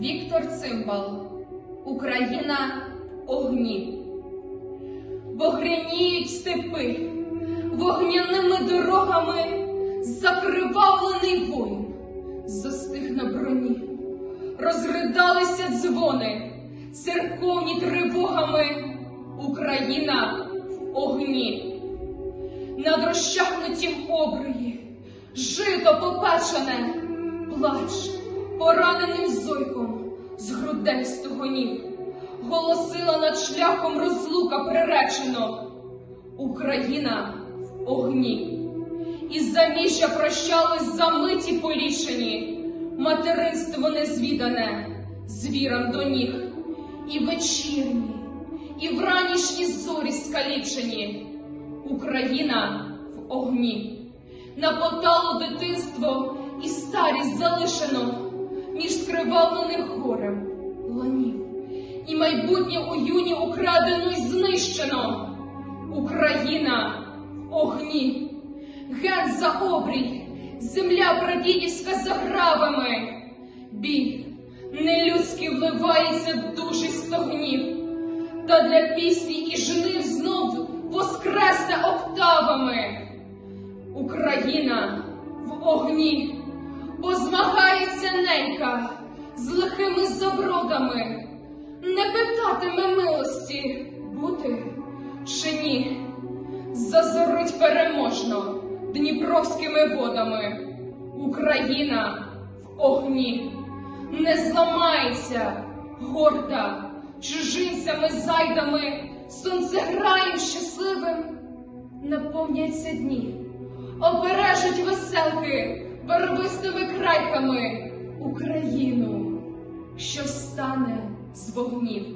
Віктор Цимбал Україна огні. Вогряніють степи, вогняними дорогами закривавлений воїн застиг на броні. Розридалися дзвони, церковні тривогами. Україна в огні. Над розчахнутім обрії, жито попечене, плач, пораненим зойком з грудей стогонів, голосила над шляхом розлука приречено. Україна в огні. І заміжжя прощались за миті полішені, материнство незвідане, звірам до ніг, і вечірні, і вранішні зорі скалічені. Україна в огні. На поталу дитинство і старість залишено між скривавлених горем ланів. І майбутнє у юні украдено й знищено. Україна в огні. Ген за обрій, земля прадідівська за гравами. Біль нелюдський вливається душі стогнів. Та для пісні і жнив знов воскресне октавами. Україна в огні, бо змагається ненька з лихими забродами, не питатиме милості. Бути чи ні. Зазорить переможно дніпровськими водами. Україна в огні. Не зламається горда чужинцями зайдами, сонцеграєм щасливим. Наповняться дні, обережуть веселки барвистими крайками Україну, що встане з вогнів.